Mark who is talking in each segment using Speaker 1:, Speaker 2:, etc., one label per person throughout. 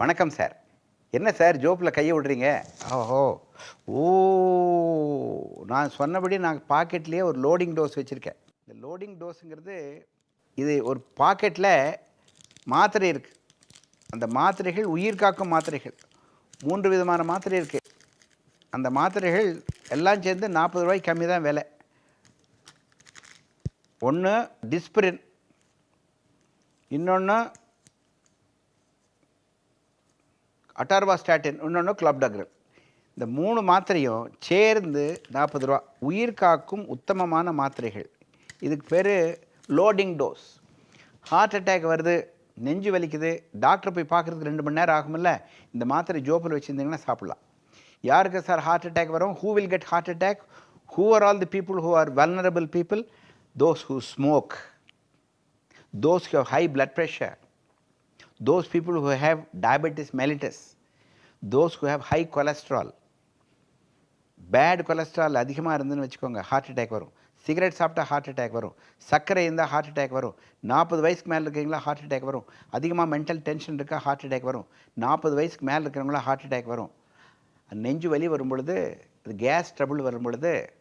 Speaker 1: வணக்கம் சார். என்ன சார் ஜோப்பில் கையை விடுறீங்க? ஓஹோ. ஓ நான் சொன்னபடி நான் பாக்கெட்லேயே ஒரு லோடிங் டோஸ் வச்சுருக்கேன். இந்த லோடிங் டோஸுங்கிறது இது ஒரு பாக்கெட்டில் மாத்திரை இருக்குது அந்த மாத்திரைகள் உயிர் காக்கும் மாத்திரைகள். மூன்று விதமான மாத்திரை இருக்குது அந்த மாத்திரைகள் எல்லாம் சேர்ந்து நாற்பது ரூபாய்க்கு கம்மி தான் விலை. ஒன்று டிஸ்பிரின். இன்னொன்று அட்டார்வாஸ்டாட்டின் இன்னொன்று கிளப்டக்ரல் இந்த மூணு மாத்திரையும் சேர்ந்து நாற்பது ரூபா. உயிர் காக்கும் உத்தமமான மாத்திரைகள். இதுக்கு பேர் லோடிங் டோஸ் ஹார்ட் அட்டாக் வருது நெஞ்சு வலிக்குது டாக்டர் போய் பார்க்குறதுக்கு ரெண்டு மணி நேரம் ஆகும்ல இந்த மாத்திரை ஜோப்பில் வச்சுருந்தீங்கன்னா சாப்பிட்லாம். யாருக்கு சார் ஹார்ட் அட்டாக் வரும்? Who will get heart attack who are all the people who are vulnerable people those who smoke those who high blood pressure those people who have diabetes mellitus, those who have high cholesterol, bad cholesterol அதிகமாக இருந்துன்னு வச்சுக்கோங்க heart attack வரும். Cigarette சாப்பிட்டா heart attack வரும். சர்க்கரை இருந்தால் heart attack வரும். நாற்பது வயசுக்கு மேலே இருக்கீங்களா ஹார்ட் அட்டாக் வரும். அதிகமாக மென்டல் டென்ஷன் இருக்கா ஹார்ட் அட்டாக் வரும். நாற்பது வயசுக்கு மேலே இருக்கிறவங்களா ஹார்ட் அட்டாக் வரும். நெஞ்சு வலி வரும் பொழுது இது கேஸ் ட்ரபிள் வரும் பொழுது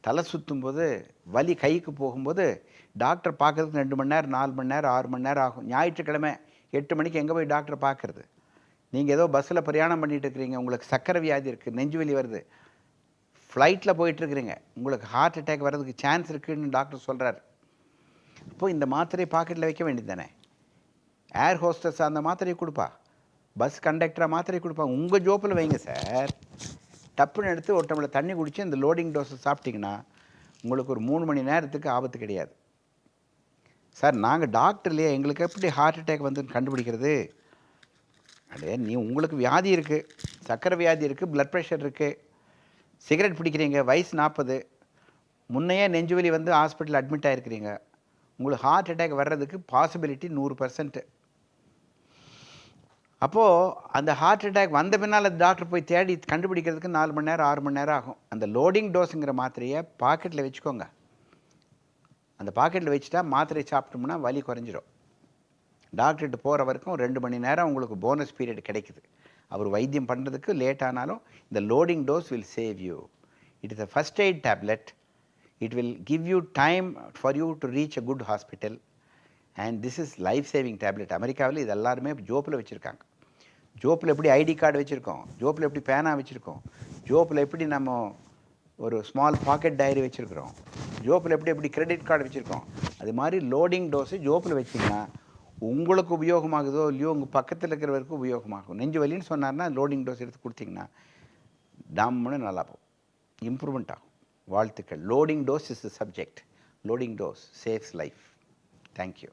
Speaker 1: தலை சுற்றும் போது வலி கைக்கு போகும்போது டாக்டர் பார்க்கறதுக்கு ரெண்டு மணி நேரம் நாலு மணி நேரம் ஆறு மணி நேரம் ஆகும். ஞாயிற்றுக்கிழமை எட்டு மணிக்கு எங்கே போய் டாக்டர் பார்க்குறது? நீங்கள் ஏதோ பஸ்ஸில் பிரயாணம் பண்ணிகிட்டு இருக்கிறீங்க உங்களுக்கு சக்கரை வியாதி இருக்குது நெஞ்சு வலி வருது. ஃப்ளைட்டில் போயிட்டுருக்குறீங்க உங்களுக்கு ஹார்ட் அட்டாக் வர்றதுக்கு சான்ஸ் இருக்குதுன்னு டாக்டர் சொல்கிறார் அப்போது இந்த மாத்திரையை பாக்கெட்டில் வைக்க வேண்டியது தானே? ஏர் ஹோஸ்டஸ் அந்த மாத்திரையை கொடுப்பா. பஸ் கண்டக்டராக மாத்திரை கொடுப்பா. உங்கள் ஜோப்பில் வைங்க சார் டப்புன்னு எடுத்து ஒரு டம்ளர் தண்ணி குடித்து இந்த லோடிங் டோஸை சாப்பிட்டிங்கன்னா உங்களுக்கு ஒரு மூணு மணி நேரத்துக்கு ஆபத்து கிடையாது. சார் நாங்கள் டாக்டர் இல்லையா? எங்களுக்கு எப்படி ஹார்ட் அட்டாக் வந்து கண்டுபிடிக்கிறது? அடே நீ உங்களுக்கு வியாதி இருக்குது சர்க்கரை வியாதி இருக்குது ப்ளட் ப்ரெஷர் இருக்குது சிகரெட் பிடிக்கிறீங்க வயசு நாற்பது முன்னையே நெஞ்சுவலி வந்து ஹாஸ்பிட்டல் அட்மிட் ஆகிருக்கிறீங்க உங்களுக்கு ஹார்ட் அட்டாக் வர்றதுக்கு பாசிபிலிட்டி நூறு பர்சன்ட்டு அப்போது அந்த ஹார்ட் அட்டாக் வந்த பின்னால் டாக்டர் போய் தேடி கண்டுபிடிக்கிறதுக்கு நாலு மணி நேரம் ஆறு மணி நேரம் ஆகும். அந்த லோடிங் டோஸுங்கிற மாத்திரையை பாக்கெட்டில் வச்சுக்கோங்க. அந்த பாக்கெட்டில் வச்சுட்டா மாத்திரை சாப்பிட்டோம்னா வலி குறைஞ்சிரும். டாக்டர்கிட்ட போகிற வரைக்கும் ரெண்டு மணி நேரம் உங்களுக்கு போனஸ் பீரியட் கிடைக்குது. அவர் வைத்தியம் பண்ணுறதுக்கு லேட் ஆனாலும் இந்த loading dose will save you it is a first aid tablet it will give you time for you to reach a good hospital and this is life saving tablet அமெரிக்காவில் இது எல்லாருமே ஜோப்பில் வச்சுருக்காங்க. ஜோப்பில் எப்படி ஐடி கார்டு வச்சுருக்கோம். ஜோப்பில் எப்படி பேனா வச்சுருக்கோம். ஜோப்பில் எப்படி நம்ம ஒரு ஸ்மால் பாக்கெட் டைரி வச்சுருக்குறோம். ஜோப்பில் எப்படி எப்படி கிரெடிட் கார்டு வச்சுருக்கோம்? அது மாதிரி லோடிங் டோஸு ஜோப்பில் வச்சிங்கன்னா உங்களுக்கு உபயோகமாகுதோ இல்லையோ உங்கள் பக்கத்தில் இருக்கிறவருக்கு உபயோகமாகும். நெஞ்சு வலின்னு சொன்னார்னா லோடிங் டோஸ் எடுத்து கொடுத்தீங்கன்னா டம்முன்னு நல்லா போகும். இம்ப்ரூவ்மெண்ட் ஆகும். வாழ்த்துக்கள். Loading dose is the subject loading dose saves life thank you